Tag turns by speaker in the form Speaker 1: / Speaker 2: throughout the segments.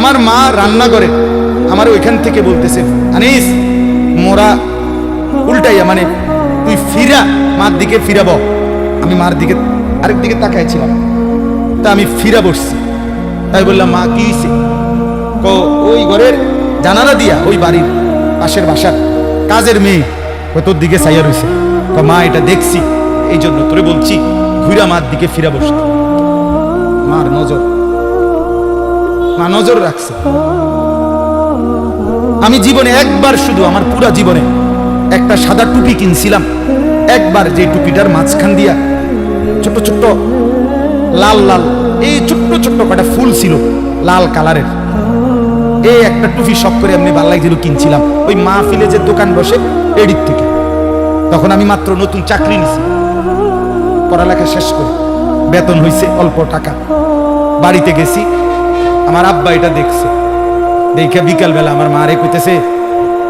Speaker 1: আমার মা রান্না করে, আমার ওইখান থেকে বলতেছে, আনিস, মোরা উল্টাইয়া মানে তুই ফিরা, মার দিকে ফিরাব। আমি মার দিকে, আরেক দিকে তাকাইছিলাম। তা আমি ফিরা বসছি। তাই বললাম, মা, কি ক ওই ঘরের জানালা দিয়া, ওই বাড়ির পাশের বাসার কাজের মেয়ে তোর দিকে চাইয়া রয়েছে ক মা, এটা দেখছি এই জন্য তোরে বলছি, ঘুরা মার দিকে ফিরা বসতে। মার নজর মা নজর রাখছে। আমি জীবনে একবার শুধু আমার পুরা জীবনে একটা সাদা টুপি কিনছিলাম। একবার যে টুপিটার মাঝখান দিয়া ছোট ছোট্ট লাল লাল, এই ছোট্ট ছোট্ট কটা ফুল ছিল, লাল কালারের। এই একটা টুপি শখ করে এমনি ভালো লাগছিল কিনছিলাম, ওই মাহফিলে যে দোকান বসে এডির থেকে। তখন আমি মাত্র নতুন চাকরি নিছি। পড়ালেখা শেষ করে বেতন হইছে অল্প টাকা। বাড়িতে গেছি আমার আব্বা এটা দেখছে। দেখে বিকাল বেলা আমার মারে কইতেছে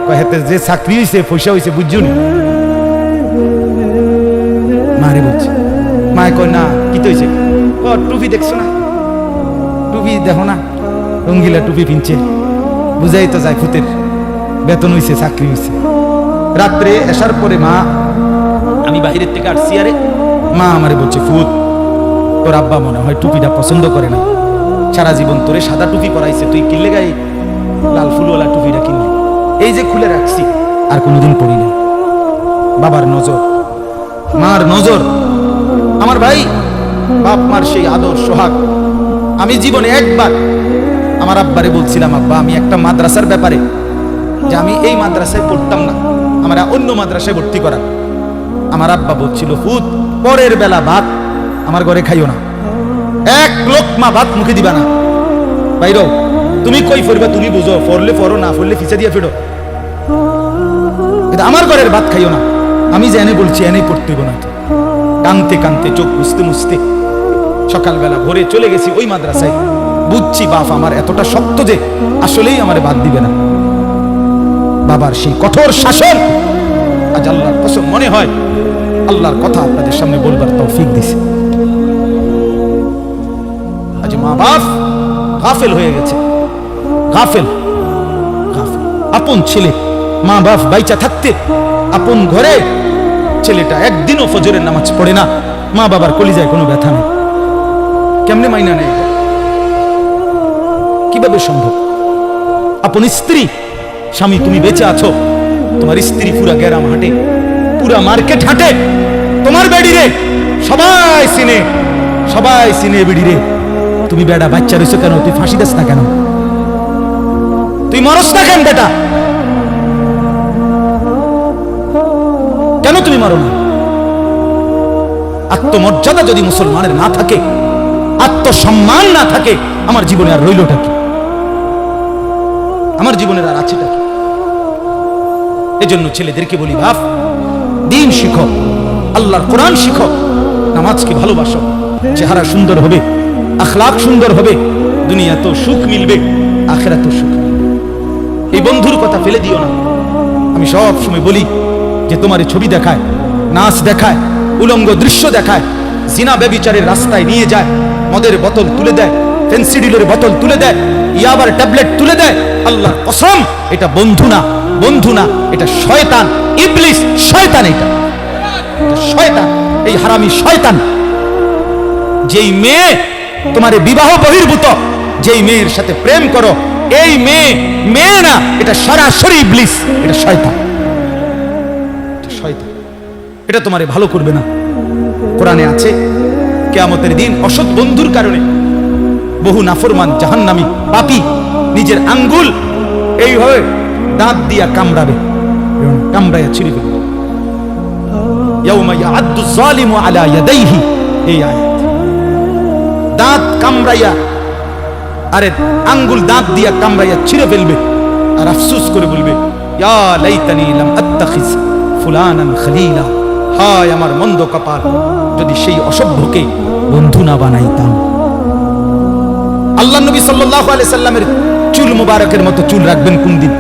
Speaker 1: কহেতে যে চাকরি হইছে পয়সা হইছে বুঝছুন মারে বলছে। মায় কয় না কি তো হইছে? ও টুপি দেখছ না? টুপি দেখো না? রঙ্গিলা টুপি পিনছে। বুঝাই তো যায় ফুতের বেতন হইছে চাকরি হইছে। রাত্রে আসার পরে মা আমি বাহিরের থেকে আসছি আরে। মা আমারে বলছে ফুত তোর আব্বা মনে হয় টুপিটা পছন্দ করে না। সারা জীবন তোরে সাদা টুপি পরাইছে, তুই কিনলে গাই লাল ফুলওয়ালা টুপিটা কিনলি? এই যে খুলে রাখছি, আর কোনোদিন পড়ি না বাবার নজর, মার নজর। আমার ভাই, বাপ, মার সেই আদর, সোহাগ। আমি জীবনে একবার আমার আব্বারে বলছিলাম, আব্বা, আমি একটা মাদ্রাসার ব্যাপারে যে আমি এই মাদ্রাসায় পড়তাম না, আমার অন্য মাদ্রাসায় ভর্তি করা আমার আব্বা বলছিল ফুত পরের বেলা ভাত আমার ঘরে খাইও না। এক লোকমা ভাত মুখে দিবা না। বাইরো তুমি কই ফরবা তুমি বুঝো ফরলে ফরো না ফরলে ফিসে দিয়ে ফেরো কিন্তু আমার ঘরের ভাত খাইও না। আমি যে এনে বলছি এনেই পড়তে হইব না কানতে কানতে চোখ মুছতে মুছতে সকালবেলা ভোরে চলে গেছি ওই মাদ্রাসায়। বুঝছি বাপ আমার এতটা শক্ত যে আসলেই আমার বাদ দিবে না। বাবার সেই কঠোর শাসন আজ আল্লাহর কসম মনে হয়, আল্লাহর কথা আপনাদের সামনে বলবার তৌফিক দিছে। মা বাপ, গাফেল হয়ে গেছে। গাফেল। গাফেল। আপন ছেলে, মা বাপ বাইচা থাকতে আপন ঘরে ছেলেটা একদিনও ফজরের নামাজ পড়ে না। মা বাবার কলিজায় কোনো ব্যথা নেই। কেমনে মাইনা নেই? কীভাবে সম্ভব? আপন স্ত্রী, স্বামী, তুমি বেঁচে আছো। তোমার স্ত্রী পুরা গ্যারাম হাঁটে, পুরা মার্কেট হাঁটে। তোমার বেডি রে সবাই সিনে সবাই সিনে বেডি রে তুমি বেড়া বাচ্চা রয়েছো কেন? তুই ফাঁসি দাস না কেন? তুই মরস না কেন, বেটা? কেন তুমি মারো না? আত্মমর্যাদা যদি মুসলমানের না থাকে, আত্মসম্মান না থাকে, আমার জীবনে আর রইলটা কি? আমার জীবনের আর আছেটা কি? এজন্য ছেলেদেরকে বলি, বাপ, দিন শিখো, আল্লাহর কোরআন শিখো, নামাজকে ভালোবাসো, চেহারা সুন্দর হবে। আখলাক সুন্দর হবে, দুনিয়া তো সুখ মিলবে আখেরা তো সুখ এই বন্ধুর কথা ফেলে দিও না। আমি সব সময় বলি যে তোমার ছবি দেখায়, নাচ দেখায়, উলঙ্গ দৃশ্য দেখায়, জিনা ব্যবিচারের রাস্তায় নিয়ে যায়, মদের বোতল তুলে দেয়, ফেন্সিডিলের বোতল তুলে দেয়, ইয়াবার ট্যাবলেট তুলে দেয়, আল্লাহর কসম, এটা বন্ধু না বন্ধু না, এটা শয়তান, ইবলিস, শয়তান এটা শয়তান, এই হারামি শয়তান। যেই মেয়ে তোমার বিবাহ বহির্ভূত। যেই মেয়ের সাথে প্রেম করো, এই মেয়ে মেয়ে না, এটা সরাসরি ইবলিস, এটা শয়তান। শয়তান। এটা তোমারে ভালো করবে না। কোরআনে আছে, কেয়ামতের দিন অসৎ বন্ধুর কারণে বহু নাফরমান জাহান্নামী পাপী নিজের আঙ্গুল এইভাবে দাঁত দিয়া কামড়াবে কামড়াইয়া ছিঁড়ে ফেলবে। আলা ইয়াদাইহি, এই আয়াত। দাঁত কামড়াইয়া, আরে আঙ্গুল দাঁত দিয়া কামড়াইয়া ছিঁড়ে ফেলবে আর আফসোস করে বলবে হায় আমার মন্দ কপাল, যদি সেই অসভ্যকে বন্ধু না বানাইতাম। আল্লাহ নবী সাল্লাল্লাহু সাল্লামের চুল মুবারকের মতো চুল রাখবেন কোন দিন?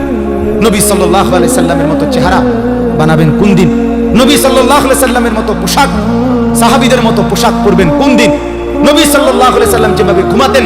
Speaker 1: নবী সাল্লাল্লাহু সাল্লামের মতো চেহারা বানাবেন কোন দিন? নবী সাল্লাল্লাহু সাল্লামের মতো পোশাক, সাহাবীদের মতো পোশাক পরবেন কোন দিন? নবী সাল্লাহ সাল্লাম যেভাবে ঘুমাতেন,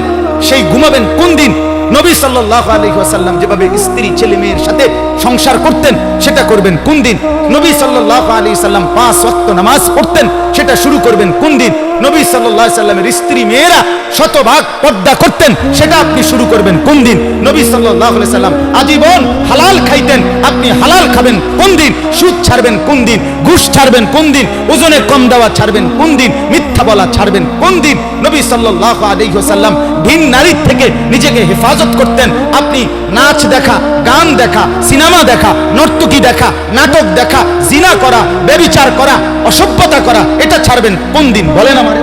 Speaker 1: সেই ঘুমাবেন কোন দিন? নবী সাল্লাহ আলহিহাসাল্লাম যেভাবে স্ত্রী, ছেলে, মেয়ের সাথে সংসার করতেন, সেটা করবেন কোন দিন? নবী সাল্লাল্লাহু আলাইহি সাল্লাম পাঁচ ওয়াক্ত নামাজ পড়তেন, সেটা শুরু করবেন কোন দিন? নবী আলাইহি সাল্লামের স্ত্রী মেয়েরা শতভাগ পর্দা করতেন, সেটা আপনি শুরু করবেন কোন দিন? নবী সাল্লাল্লাহু আলাইহি সাল্লাম আজীবন হালাল খাইতেন, আপনি হালাল খাবেন কোন দিন? সুদ ছাড়বেন কোন দিন? ঘুষ ছাড়বেন কোন দিন? ওজনে কম দেওয়া ছাড়বেন কোন দিন? মিথ্যা বলা ছাড়বেন কোন দিন? নবী সাল্লাল্লাহু আলাইহি ওয়াসাল্লাম ভিন নারীর থেকে নিজেকে হেফাজত করতেন, আপনি নাচ দেখা, গান দেখা, সিনেমা দেখা, নর্তকী দেখা, নাটক দেখা, জিনা করা ব্যভিচার করা, অসভ্যতা করা, এটা ছাড়বেন কোন দিন? বলেন আমারে।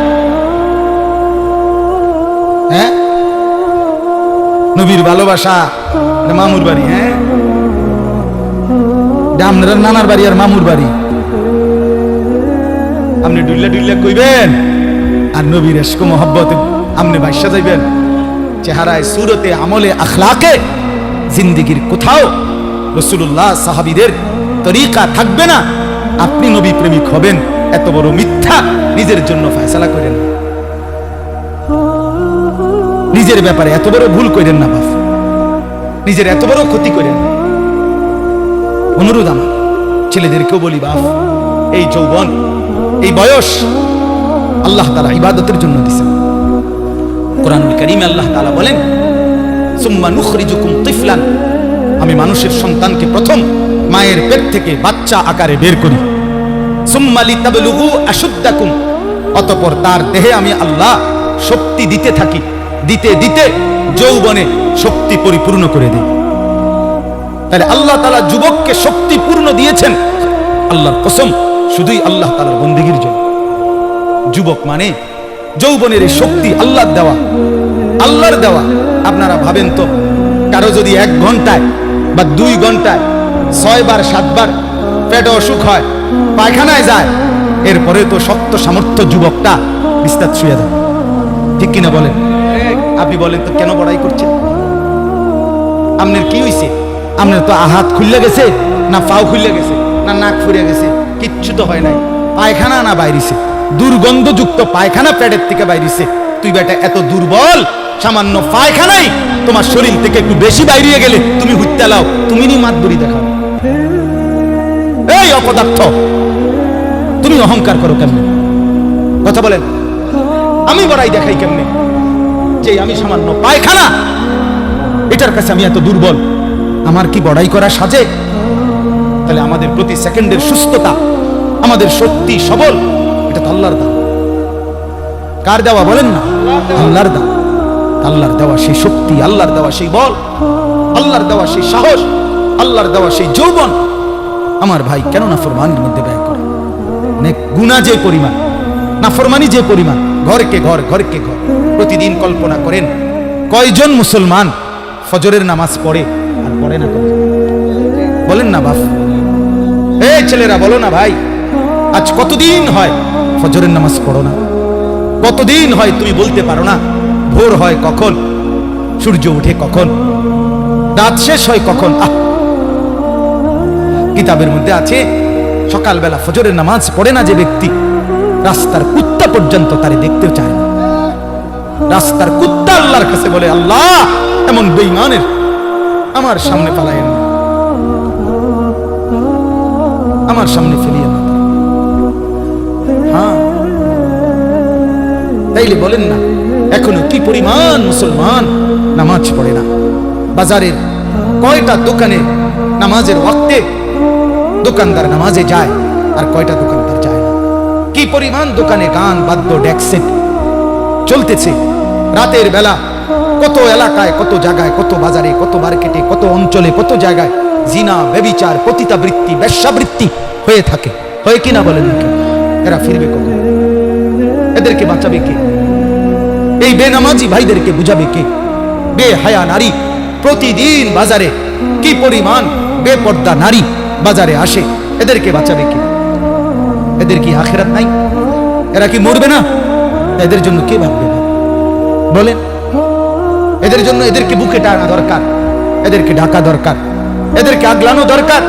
Speaker 1: হ্যাঁ? নবীর ভালোবাসা মামুর বাড়ি হ্যাঁ? আপনার নানার বাড়ি আর মামুর বাড়ি। আপনি ডুল্লা ডুল্লা কইবেন, আর নবীর এসকো মোহব্বতে, আপনি বাইসা যাইবেন। চেহারায়, সুরতে, আমলে, আখলাকে, জিন্দিগির কোথাও রসুল্লাহ সাহাবিদের তরিকা থাকবে না। আপনি নবী প্রেমিক হবেন, এত বড় মিথ্যা নিজের জন্য ফয়সালা করেন। নিজের ব্যাপারে এত বড় ভুল করেন না বাপ। নিজের এত বড় ক্ষতি করেন। অনুরোধ আমার, ছেলেদেরকেও বলি বাপ, এই যৌবন, এই বয়স আল্লাহ তালা ইবাদতের জন্য দিছেন কোরআন করিমে আল্লাহ তালা বলেন, সুম্মা নুখরিজুকুম তিফলান। আমি মানুষের সন্তানকে প্রথম মায়ের পেট থেকে বাচ্চা আকারে বের করি। সুম্মা লিতাবলুগু আশুদ্দাকুম। অতঃপর তার দেহে আমি আল্লাহ শক্তি দিতে থাকি। দিতে দিতে যৌবনে শক্তি পরিপূর্ণ করে দিই। তাহলে আল্লাহ তালা যুবককে শক্তি পূর্ণ দিয়েছেন। আল্লাহর কসম, শুধুই আল্লাহ তালার বন্দিগির জন্য। যুবক মানে যৌবনের এই শক্তি আল্লাহর দেওয়া। আল্লাহর দেওয়া। আপনারা ভাবেন তো, কারও যদি এক ঘন্টায় বা দুই ঘন্টায়, ছয়বার, সাতবার পেটে অসুখ হয়, পায়খানায় যায় এরপরে তো শক্ত সামর্থ্য যুবকটা বিস্তার শুয়ে যায় ঠিক কিনা বলেন? আপনি বলেন তো কেন বড়াই করছেন? আপনার কি হয়েছে আপনার তো আহাত খুললে গেছে, না পাও খুললে গেছে, না নাক ফুরে গেছে, কিচ্ছু তো হয় নাই। পায়খানা না বাইরিছে, দুর্গন্ধযুক্ত পায়খানা পেটের থেকে বাইরিছে। তুই বেটা এত দুর্বল, সামান্য পায়খানাই তোমার শরীর থেকে একটু বেশি বাইরিয়ে গেলে তুমি হুত্যা লাও, তুমি নি মাত বুড়ি দেখাও। এই অপদার্থ! তুমি অহংকার করো কেমনে? কথা বলেন, আমি বড়াই দেখাই কেমনে? যে আমি সামান্য পায়খানা, এটার কাছে আমি এত দুর্বল। আমার কি বড়াই করা সাজে? তাহলে আমাদের প্রতি সেকেন্ডের সুস্থতা, আমাদের শক্তি সবল, এটা তো আল্লাহর দান। কার দেওয়া বলেন না? আল্লাহর দান। আল্লাহর দেওয়া সেই শক্তি, আল্লাহর দেওয়া সেই বল, আল্লাহর দেওয়া সেই সাহস, আল্লাহর দেওয়া সেই যৌবন। আমার ভাই, কেন না ফরমানির মধ্যে ব্যয় করে? গুণা যে পরিমাণ না ফরমানি যে পরিমাণ, ঘরকে ঘর ঘরকে ঘর। প্রতিদিন কল্পনা করেন, কয়জন মুসলমান ফজরের নামাজ পড়ে আর পড়ে না বলেন না বাপ। এই ছেলেরা, বলো না ভাই, আজ কতদিন হয় ফজরের নামাজ পড়ো না? কতদিন হয় তুমি বলতে পারো না? ভোর হয় কখন? সূর্য উঠে কখন? রাত শেষ হয় কখন? কিতাবের মধ্যে আছে, সকালবেলা ফজরের নামাজ পড়ে না যে ব্যক্তি, রাস্তার কুত্তা পর্যন্ত তারে দেখতে চায় না। রাস্তার কুত্তা আল্লাহর কাছে বলে, আল্লাহ, এমন বেইমানের আমার সামনে পালায়েন না। আমার সামনে ফেলিয়ে না হ্যাঁ তাইলে বলেন না এখনও কি পরিমাণ মুসলমান নামাজ পড়ে না? বাজারের কয়টা দোকানে নামাজের ওয়াক্তে দোকানদার নামাজে যায় আর কয়টা দোকানদার যায় না? কি পরিমাণ দোকানে গান, বাদ্য ডেকসেট চলতেছে? রাতের বেলা কত এলাকায়, কত জায়গায়, কত বাজারে, কত মার্কেটে, কত অঞ্চলে, কত জায়গায় জিনা বেবিচার পতিতাবৃত্তি বেশ্যাবৃত্তি হয়ে থাকে। হয়ে কিনা বলেন এরা ফিরবে কখন? এদেরকে বাঁচাবে কে? এই বেনামাজি ভাইদেরকে বুঝাবে কে? বে হায়া নারী, প্রতিদিন বাজারে কি পরিমাণ বেপর্দা নারী বাজারে আসে, এদেরকে বাঁচাবে কে? এদের কি আখেরাত নাই? এরা কি মরবে না? এদের জন্য কে ভাববে না বলেন, এদের জন্য এদেরকে বুকে টানা দরকার, এদেরকে ঢাকা দরকার, এদেরকে আগলানো দরকার,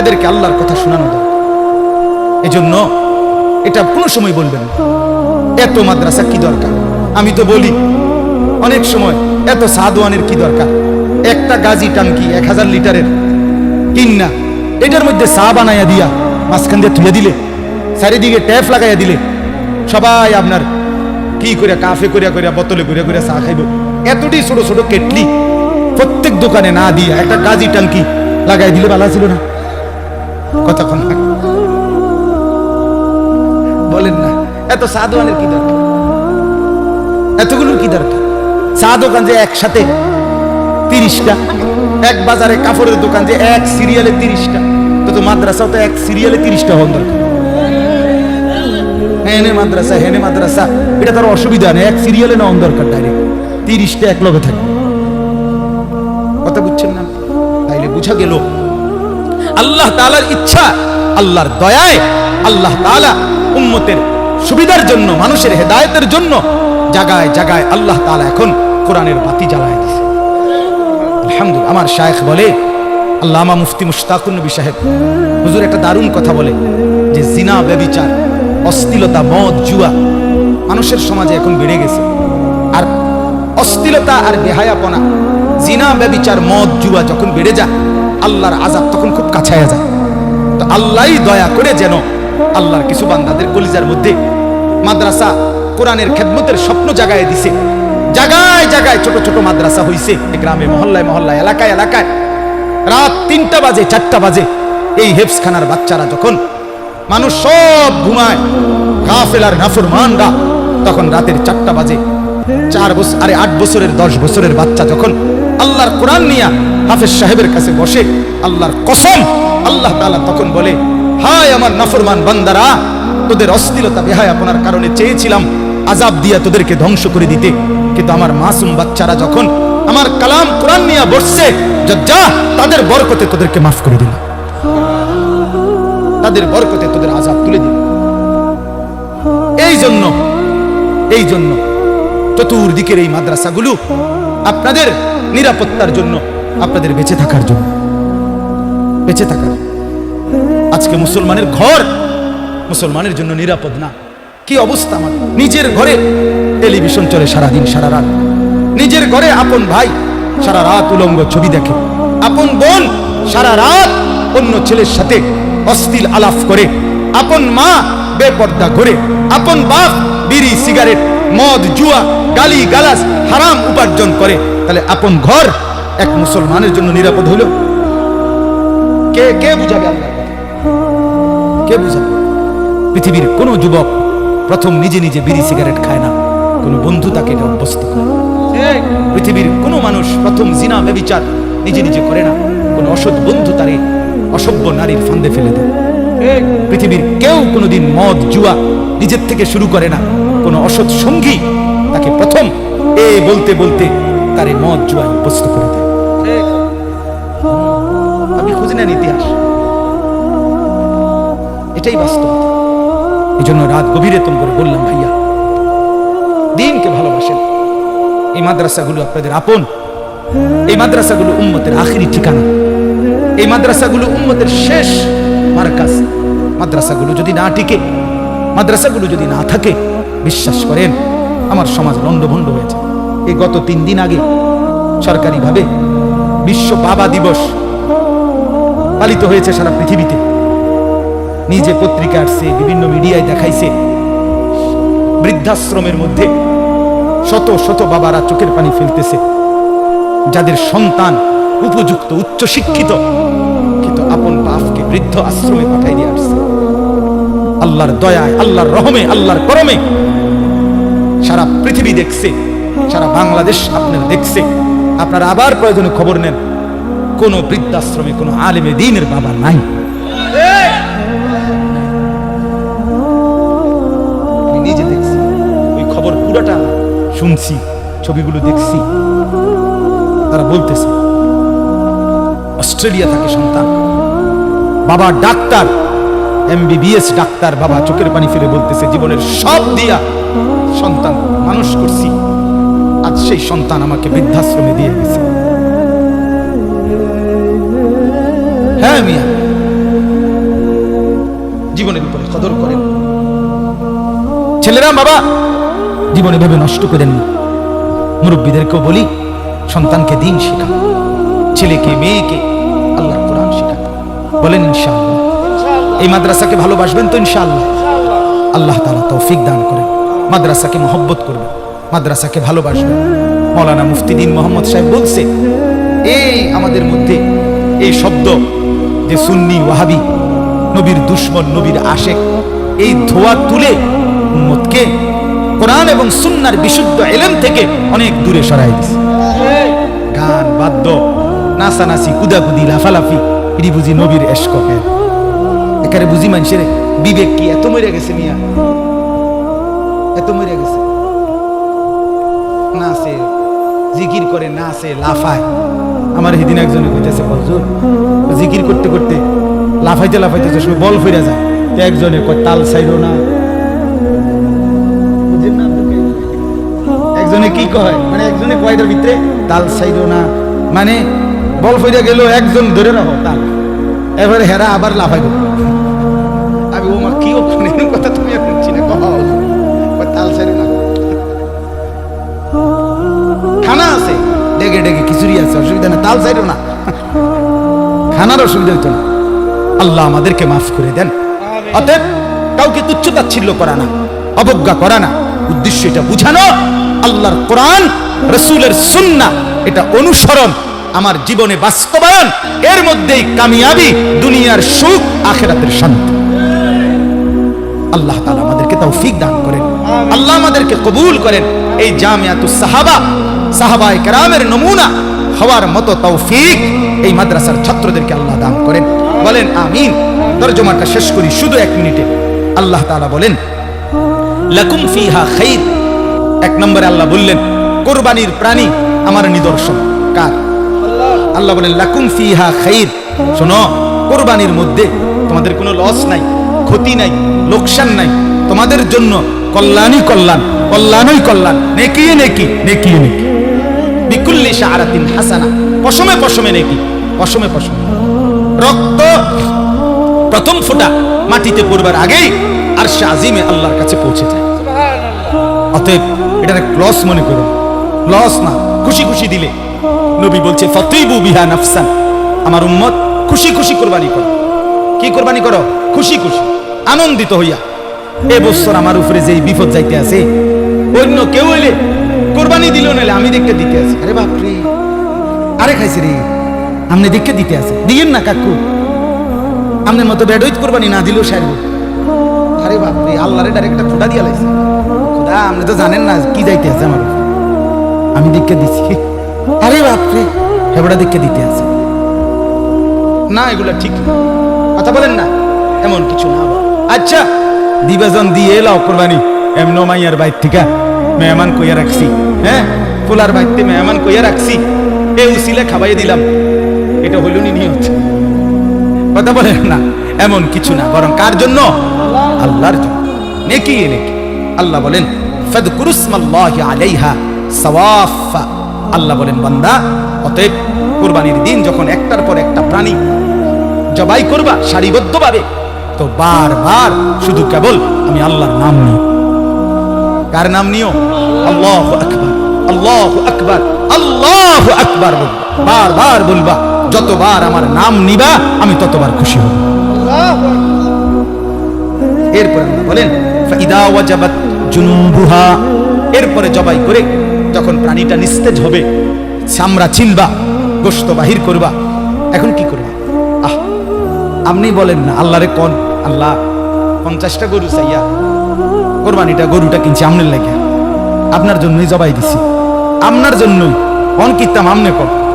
Speaker 1: এদেরকে আল্লাহর কথা শোনানো দরকার। এজন্য এটা কোনো সময় বলবেন না। এত মাদ্রাসা কি দরকার? আমি তো বলি, অনেক সময় এত সাদওয়ানের কি দরকার? একটা গাজি টাঙ্কি এক হাজার লিটারের? কিন্না এটার মধ্যে চা বানাইয়া দিয়া মাঝখান দিয়ে তুলে দিলে, চারিদিকে ট্যাপ লাগাইয়া দিলে, সবাই আপনার কি করে কাফে করিয়া করিয়া বোতলে করিয়া করিয়া চা খাইব। এতটি ছোট ছোট কেটলি প্রত্যেক দোকানে না দিয়া একটা গাজি টাঙ্কি লাগাই দিলে ভালো ছিল না? কতক্ষণ বলেন না, এত চা দোকানের কি দরকার? এতগুলো কি দরকার? চা দোকান যে একসাথে তিরিশটা, এক বাজারে কাপড়ের দোকান যে এক সিরিয়ালে তিরিশটা, তো মাদ্রাসাও তো এক সিরিয়ালে তিরিশটা হওয়ার দরকার। হেনে মাদ্রাসা হেনে মাদ্রাসা, এটা তার অসুবিধা নেই, এক সিরিয়ালে দরকার ডাইরেক্ট তিরিশটা এক লগে থাকবে কথা বুঝছেন না? তাইলে বুঝা গেল, আল্লাহ তাআলার ইচ্ছা, আল্লাহর দয়ায়, আল্লাহ তাআলা উম্মতের সুবিধার জন্য, মানুষের হেদায়েতের জন্য জাগায় জাগায় আল্লাহ তাআলা এখন কোরআনের বাতি জ্বালায় দিছে। আলহামদুলিল্লাহ। আমার শায়েখ বলে, আল্লামা মুফতি মুশতাকুন নবী সাহেব, হুজুর একটা দারুণ কথা বলে যে জিনা, ব্যবিচার অস্থিলতা মদ, জুয়া মানুষের সমাজে এখন বেড়ে গেছে। আর অস্থিলতা আর বেহায়াপনা, জিনা, ব্যবিচার, মদ, জুয়া যখন বেড়ে যায়, আল্লাহর আজাব তখন খুব কাছায়া যায়। তো আল্লাহই দয়া করে যেন আল্লাহর কিছু বান্দাদের কলিজার মধ্যে মাদ্রাসা কোরআনের খেদমতের স্বপ্ন জাগায় দিছে। জায়গায় জায়গায় ছোট ছোট মাদ্রাসা হইছে। গ্রামে, মহল্লায় মহল্লায়, এলাকায় এলাকায়। রাত তিনটা বাজে, চারটা বাজে। এই হেফসখানার বাচ্চারা যখন মানুষ সব ঘুমায় কাফেলার নাফরমানরা, তখন রাতের চারটা বাজে। চার বছর আরে আট বছরের, দশ বছরের বাচ্চা যখন আল্লাহর কোরআন নিয়া হাফেজ সাহেবের কাছে বসে, আল্লাহর কসম, আল্লাহ তাআলা তখন বলে, হায় আমার নাফরমান বান্দারা, তোদের অস্থিরতা বেহায় আপনার কারণে চেয়েছিলাম আজাব দিয়া তোদেরকে ধ্বংস করে দিতে। কিন্তু আমার মাসুম বাচ্চারা যখন আমার কালাম কোরআন নিয়ে বসছে, যা তাদের বরকতে তোদেরকে মাফ করে দিল তাদের বরকতে তোদের আজাব তুলে দিল এই জন্য এই জন্য চতুর্দিকের এই মাদ্রাসাগুলো আপনাদের নিরাপত্তার জন্য, আপনাদের বেঁচে থাকার জন্য। বেঁচে থাকার। আজকে মুসলমানের ঘর মুসলমানের জন্য নিরাপদ না। কি অবস্থা আমার? নিজের ঘরে টেলিভিশন চলে সারাদিন, সারা রাত। নিজের ঘরে আপন ভাই সারা রাত উলঙ্গ ছবি দেখে। আপন বোন সারা রাত অন্য ছেলের সাথে অস্থিল আলাপ করে। আপন মা বেপর্দা ঘরে। আপন বাপ বিড়ি, সিগারেট, মদ, জুয়া, গালি গালাস হারাম উপার্জন করে। তাহলে আপন ঘর এক মুসলমানের জন্য নিরাপদ হইল কে কে বুঝাবে আল্লাহ কে বুঝাবে? পৃথিবীর কোনো যুবক প্রথম নিজে নিজে বিড়ি সিগারেট খায় না। কোনো বন্ধু তাকে এটা অভ্যস্ত করে। পৃথিবীর কোনো মানুষ প্রথম জিনা, ব্যবিচার নিজে নিজে করে না। কোনো অসৎ বন্ধু তারে অসভ্য নারীর ফান্দে ফেলে দেয়। পৃথিবীর কেউ কোনোদিন মদ, জুয়া নিজের থেকে শুরু করে না। কোনো অসৎ সঙ্গী তাকে প্রথম এ বলতে বলতে তারে মদ জুয়া অভ্যস্ত করে দেয়। আপনি খুঁজে নেন ইতিহাস। এটাই বাস্তব। জন্য রাত গভীরে তুম করে বললাম, ভাইয়া, দিনকে ভালোবাসেন। এই মাদ্রাসাগুলো আপনাদের আপন। এই মাদ্রাসাগুলো উম্মতের আখিরি ঠিকানা। এই মাদ্রাসাগুলো উম্মতের শেষ মার্কাজ। মাদ্রাসাগুলো যদি না টিকে, মাদ্রাসাগুলো যদি না থাকে, বিশ্বাস করেন, আমার সমাজ লণ্ডভণ্ড হয়েছে। এই গত তিন দিন আগে সরকারিভাবে বিশ্ব বাবা দিবস পালিত হয়েছে সারা পৃথিবীতে। নিজে পত্রিকা আসছে, বিভিন্ন মিডিয়ায় দেখাইছে। বৃদ্ধাশ্রমের মধ্যে শত শত বাবারা চোখের পানি ফেলতেছে। যাদের সন্তান উপযুক্ত উচ্চ শিক্ষিত কিন্তু আপন বাপকে বৃদ্ধ আশ্রমে পাঠাই দিয়ে আসছে। আল্লাহর দয়ায়, আল্লাহর রহমে, আল্লাহর করমে সারা পৃথিবী দেখছে, সারা বাংলাদেশ আপনার দেখছে। আপনারা আবার প্রয়োজনে খবর নেন, কোন বৃদ্ধাশ্রমে কোনো আলেমে দিনের বাবা নাই। পুরাটা শুনছি, ছবিগুলো দেখছি। তারা বলতেছে, অস্ট্রেলিয়া থাকে সন্তান। বাবা ডাক্তার, এমবিবিএস ডাক্তার, বাবা চোখের পানি ফিরে বলতেছে, জীবনের সব দিয়া সন্তান মানুষ করছি। আজ সেই সন্তান আমাকে বৃদ্ধাশ্রমে দিয়ে গেছে। হ্যাঁ মিয়া। জীবনের উপরে কদর করেন। ছেলেরা বাবা জীবনে ভেবে নষ্ট করেন না মুরব্বীদেরকেও বলি, সন্তানকে দিন শেখা, ছেলেকে, মেয়েকে আল্লাহর কোরআন শেখা। বলেন, ইনশাআল্লাহ। এই মাদ্রাসাকে ভালোবাসবেন তো, ইনশাআল্লাহ। আল্লাহ তালা তৌফিক দান করেন। মাদ্রাসাকে মহব্বত করবেন। মাদ্রাসাকে ভালোবাসবেন। মৌলানা মুফতিদিন মোহাম্মদ সাহেব বলছে, এই আমাদের মধ্যে এই শব্দ যে সুন্নি ওয়াহাবি, নবীর দুশ্মন, নবীর আশেক, এই ধোয়া তুলে উম্মতকে কোরআন এবং সুন্নার বিশুদ্ধ এলেম থেকে অনেক দূরে সরাই দিছে। গান, বাদ্য, নাচানাচি, কুদাকুদি, লাফালাফি এটি বুঝি নবীর এসকপের এখানে বুঝি মানুষের বিবেক কি এত মরে গেছে মিয়া? এত মরে গেছে। নাচে, জিকির করে, নাচে, লাফায়। আমার সেদিন একজনে কইতেছে বলজুর জিকির করতে করতে লাফাইতে লাফাইতে যে সময় বল ফিরে যায়। একজনে কয়, তাল চাইরো না। একজনে কি কয়? মানে একজনে কয়টার ভিতরে তাল চাইরো না। মানে বল ফিরে গেল একজন ধরে রাখো তাল। এবারে হেরা আবার লাফাই দেবো আমি ও মা কি ওখানে? কথা তুমি শুনছি না কহ। তাল চাইরো না। খানা আছে। ডেগে ডেগে খিচুড়ি আছে অসুবিধা না তাল চাইরো না। খানার অসুবিধা হইতো না। আল্লাহ আমাদেরকে মাফ করে দেন। অতএব কাউকে তুচ্ছ তাচ্ছিল্য করা না অবজ্ঞা করা না। উদ্দেশ্য এটা বুঝানো। আল্লাহর কোরআন, রসুলের সুন্না, এটা অনুসরণ, আমার জীবনে বাস্তবায়ন, এর মধ্যেই কামিয়াবি, দুনিয়ার সুখ, আখেরাতের শান্তি। আল্লাহ তাআলা আমাদেরকে তৌফিক দান করেন। আল্লাহ আমাদেরকে কবুল করেন। এই জামিয়াতুস সাহাবা, সাহাবায় কেরামের নমুনা হওয়ার মতো তৌফিক এই মাদ্রাসার ছাত্রদেরকে আল্লাহ দান করেন। বলেন আমিন। তরজমাটা শেষ করি শুধু এক মিনিটে। আল্লাহ তাআলা বলেন লাকুম ফিহা খাইর। এক নম্বরে আল্লাহ বললেন, কোরবানির প্রাণী আমার নিদর্শন। কার? আল্লাহ বলেন, লাকুম ফিহা খাইর। শোনো, কোরবানির মধ্যে তোমাদের কোনো লস নাই, ক্ষতি নাই, লোকসান নাই। তোমাদের জন্য কল্যাণই কল্যাণ কল্যাণই কল্যাণ। নেকি নেকি বিকুল্লি হাসানা। পশমে পশমে নেকি, পশমে পশমে। রক্ত প্রথম ফোঁটা মাটিতে পড়বার আগেই আর সে আল্লাহর কাছে পৌঁছে যায়। অতএব এটার লস মনে করো। লস না, খুশি খুশি দিলে। নবী বলছে ফতইবু বিহা নাফসান। আমার উম্মত, খুশি খুশি কোরবানি করো। কি কোরবানি করো? খুশি খুশি, আনন্দিত হইয়া। এ বছর আমার উপরে যেই বিপদ যাইতে আছে, অন্য কেউ এলে কোরবানি দিল নালে আমি দেখতে দিতে আছি। আরে বাপরে আরে খাইছি রে। আপনি দেখতে দিতে আছে। দিয়েন না কাকু। আপনার মতো বেডইত কোরবানি না দিলেও সারব। আরে বাপরে আল্লাহরে ডাইরেক্ট ফোটা দিয়া লাইছে। খোদা আপনি তো জানেন না কি যাইতে আছে আমার আমি দেখতে দিছি। আরে বাপরে হেবড়া দেখতে দিতে আছে। না, এগুলা ঠিক কথা বলেন না, এমন কিছু না আচ্ছা দিবাজন দিয়ে এলাও কোরবানি। এমন মাইয়ার বাইর থেকে মেহমান কইয়া রাখছি। হ্যাঁ ফুলার বাইতে মেহমান কইয়া রাখছি। এ উসিলে খাবাই দিলাম। এটা হইল নি নিয়ত। কথা বলেন না। এমন কিছু না, বরং কার জন্য? আল্লাহর জন্য। নেকি নেকি। আল্লাহ বলেন ফাদকুরুসমাল্লাহি আলাইহা সাওয়াফা। আল্লাহ বলেন, বান্দা, অতএব কুরবানির দিন যখন একটার পর একটা প্রাণী জবাই করবা সারিবদ্ধভাবে, তো বারবার শুধু কেবল আমি আল্লাহর নাম নিই কার নাম নিও? আল্লাহ আকবার আল্লাহ আকবার আল্লাহ আকবার বলবা, বারবার বলবা। যতবার আমার নাম নিবা, আমি ততবার খুশি হব। এরপরে বলেন এরপরে জবাই করে যখন প্রাণীটা নিস্তেজ হবে, চামড়া ছিলবা গোশত বাহির করবা, এখন কি করবা? আহ, আপনি বলেন না আল্লাহ রে কোন? আল্লাহ, পঞ্চাশটা গরু চাইয়া কোরবানিটা গরুটা কিনছি আমনের লেগে। আপনার জন্যই জবাই দিছি। আপনার জন্যই। অন কিতাম আমনে কর।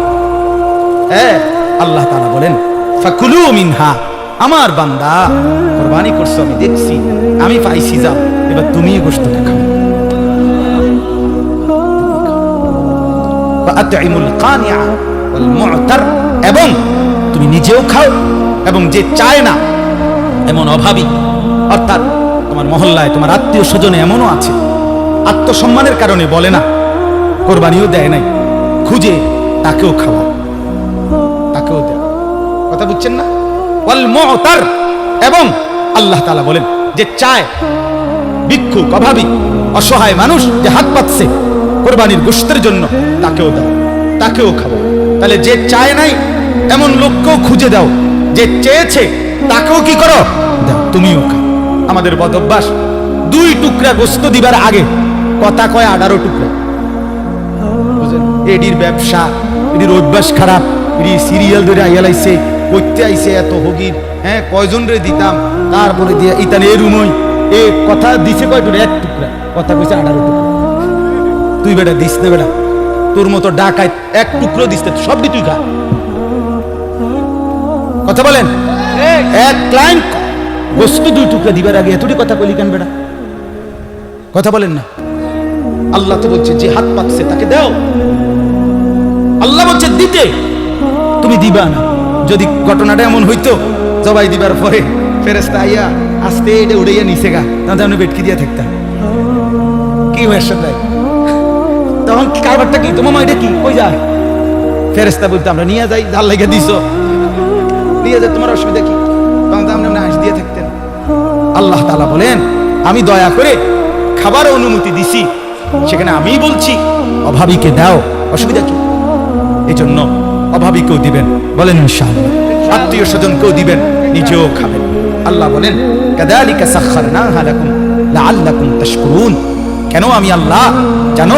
Speaker 1: হ্যাঁ আল্লাহ তাআলা বলেন, ফাকুলু মিনহা। আমার বান্দা, কোরবানি করছ, আমি দেখছি, আমি পাইছি যা এবার তুমি গোশতটা খাও ফাআতইমুল কানিআ ওয়াল মু'তার। এবং তুমি নিজেও খাও, এবং যে চায় না, এমন অভাবী, অর্থাৎ তোমার মহল্লায়, তোমার আত্মীয় স্বজনে এমনও আছে, আত্মসম্মানের কারণে বলে না, কোরবানিও দেয় নাই, খুঁজে তাকেও খাওয়া কথা না? ওয়াল এবং আল্লাহ তাআলা বলেন যে চায়, ভিক্ষুক, অভাবী, অসহায় মানুষ যে হাত পাচ্ছে কোরবানির গোস্তের জন্য, তাকেও দাও, তাকেও খাব তাহলে যে চায় নাই, এমন লোককেও খুঁজে দাও। যে চেয়েছে, তাকেও কি করো? দাও, তুমিও খাও। আমাদের বদ অভ্যাস দুই টুকরা গোস্ত দিবার আগে, কথা কয় আঠারো টুকরা? এডির ব্যবসা এডির অভ্যাস খারাপ এডি সিরিয়াল ধরে আইয়া লাইছে। করতে আইছে এত হগির হ্যাঁ কয়জন রে দিতাম? তারপরে দিয়ে ইতান এ রুমই এ কথা দিছে কয় টুকরা এক টুকরা। কথা কইছে আঠারো টুকরা। তুই বেটা দিস না বেটা। তোর মতো ডাকায় এক টুকরো দিস না, সবই তুই খা। কথা বলেন? এক ক্লায়েন্ট বস্তু দুই টুকরা দিবার আগে এতটি কথা বলি কেন বেটা? কথা বলেন না। আল্লাহ তো বলছে যে হাত পাচ্ছে তাকে দাও। আল্লাহ বলছে দিতে। তুমি দিবা না। যদি ঘটনাটা এমন হইতো, জবাই দিবার পরে ফেরেস্তা আইয়া আস্তে এটা উড়াইয়া নিচে গা তাহলে আমি বেটকি দিয়া থাকতাম। কি হয়েছে তাই তখন কারবারটা কি? তোমার এটা কি? কই যায়? ফেরেস্তা বলতে, আমরা নিয়ে যাই জাল লেগে দিছ। নিয়ে যাই, তোমার অসুবিধা কি? তখন তো আমরা হাঁস দিয়ে থাকতেন। আল্লাহ তালা বলেন, আমি দয়া করে খাবার অনুমতি দিছি। সেখানে আমি বলছি, অভাবীকে দাও। অসুবিধা কি? এই জন্য অভাবীকেও দিবেন, বলেন ইনশাআল্লাহ। আত্মীয় স্বজনকেও দিবেন, নিজেও খাবেন। আল্লাহ বলেন কাদালিকা সাখখারনাহা লাকুম লাআল্লাকুম তাশকুরুন। কেন আমি আল্লাহ? জানো,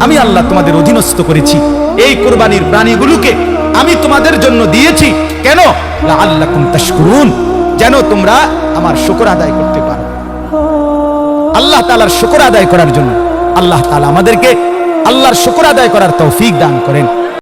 Speaker 1: আমি আল্লাহ তোমাদের অধীনস্থ করেছি। এই কোরবানির প্রাণীগুলোকে আমি তোমাদের জন্য দিয়েছি। কেন? লাআল্লাকুম তাশকুরুন। যেন তোমরা আমার শুকর আদায় করতে পারো। আল্লাহ তালার শুকর আদায় করার জন্য আল্লাহ তালা আমাদেরকে আল্লাহর শুকর আদায় করার তৌফিক দান করেন।